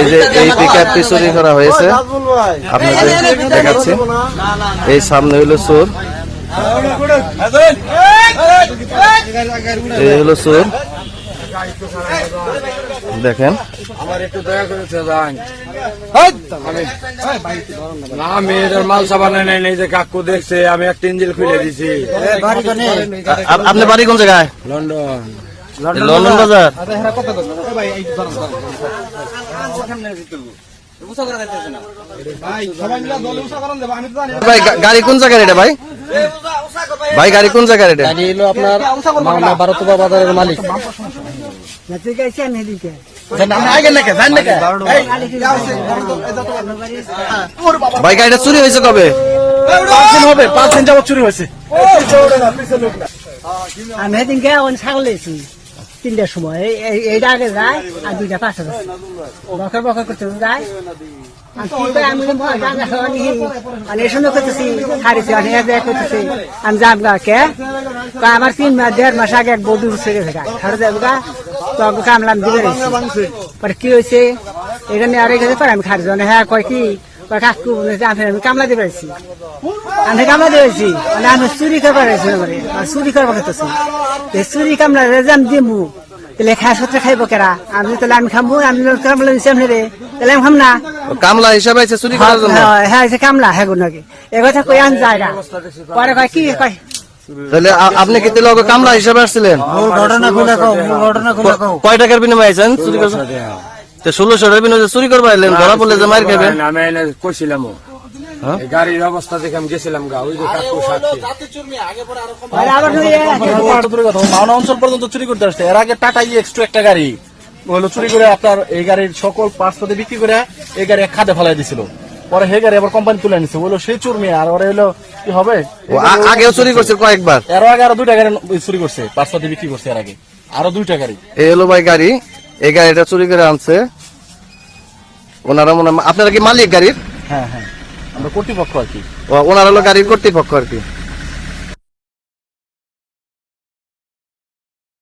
এই যে এই পিক আপটি চুরি করা হয়েছে। আপনাদের দেখাচ্ছি। এই সামনে হইল চোর। এই হলো চোর। দেখেন। আমার একটু দয়া করে না মেয়েদের মাল সাবান নেই নেই যে কাকু দেখছে আমি একটা ইঞ্জিল খুলে দিছি। আপনি বাড়ি কোন জায়গায়? লন্ডন। লন্ডন বাজার। ভাই গা- গাড়ি কোন জায়গায় এটা ভাই? ভাই। গাড়ি কোন জায়গায় এটা? এলো আপনার মামলা ভারতবা বাজারের মালিক। ভাই গাড়িটা চুরি হয়েছে কবে? হবে পাঁচ দিন যাবত চুরি হয়েছে। আমি সেদিনকে ছাগল তিনটার সময়। এই- এই- এইটা আগে যায় আর দুইটা পাশে যাচ্ছে বকর বকর করতে যায়। মানে আমার তিন মাস, দেড় মাস আগে এক বৌদি উঠে গেছে গা। ছাড়ে যাব গা তো আমি কামলাম দিবে পরে কি হয়েছে? এখানে আর এখানে পরে, আমি খারি জানে হ্যাঁ কয় কি? কাকু আমি কামলা দিবে রয়েছি আমি কামলা দিয়েছি মানে আমি চুরি করবার মানে আর চুরি করব খেতেছি চুরি কামলা রেজাম দিমু তাহলে সত্য খাইব কেরা? আমি তাহলে আমি খামবো আমি কামলা দিচ্ছি আমি রে। তাহলে আমি খাম না? কামলা হিসাবে আছে চুরি করার জন্য? হ্যাঁ হ্যাঁ সে কামলা হ্যাঁ নাকি। এ কথা কই আন জায়গা পরে কয় কি কয়? তাহলে আপনি কি তাহলে কামলা হিসাবে আসছিলেন? ঘটনা খুলে কও ঘটনা খুলে কও। কয় টাকার বিনিময়ে আইছেন চুরি করছেন তো ষোলোশো টাকার চুরি করবা এলেন ধরা পড়লে যে মার খাবেন আমি এনে কইছিলাম হ্যাঁ? গাড়ির অবস্থা দেখে আমি গেছিলাম গা ওই যে কাকু সাক্ষী পরে আবার নয়, মাওনা অঞ্চল পর্যন্ত চুরি করতে আসছে। এর আগে টাটা এক্সট্রা একটা গাড়ি হলো চুরি করে আপনার এই গাড়ির সকল পার্টস পাতি বিক্রি করে এই গাড়ি এক খাদে ফেলাই দিছিল। পরে সেই গাড়ি আবার কোম্পানি তুলে নিছে। বলল সেই চুরমি আর ওরা হলো কি হবে? আগেও চুরি করছে কয়েকবার। এর আগে আরও দুইটা গাড়ি চুরি করছে পার্টস পাতি বিক্রি করছে এর আগে। আরও দুইটা গাড়ি। এই হলো ভাই গাড়ি। এই গাড়িটা চুরি করে আনছে। ওনারা মনে আপনারা কি মালিক গাড়ির? হ্যাঁ হ্যাঁ। আমরা কর্তৃপক্ষ আর কি। ওনারা হলো গাড়ির কর্তৃপক্ষ আর কি।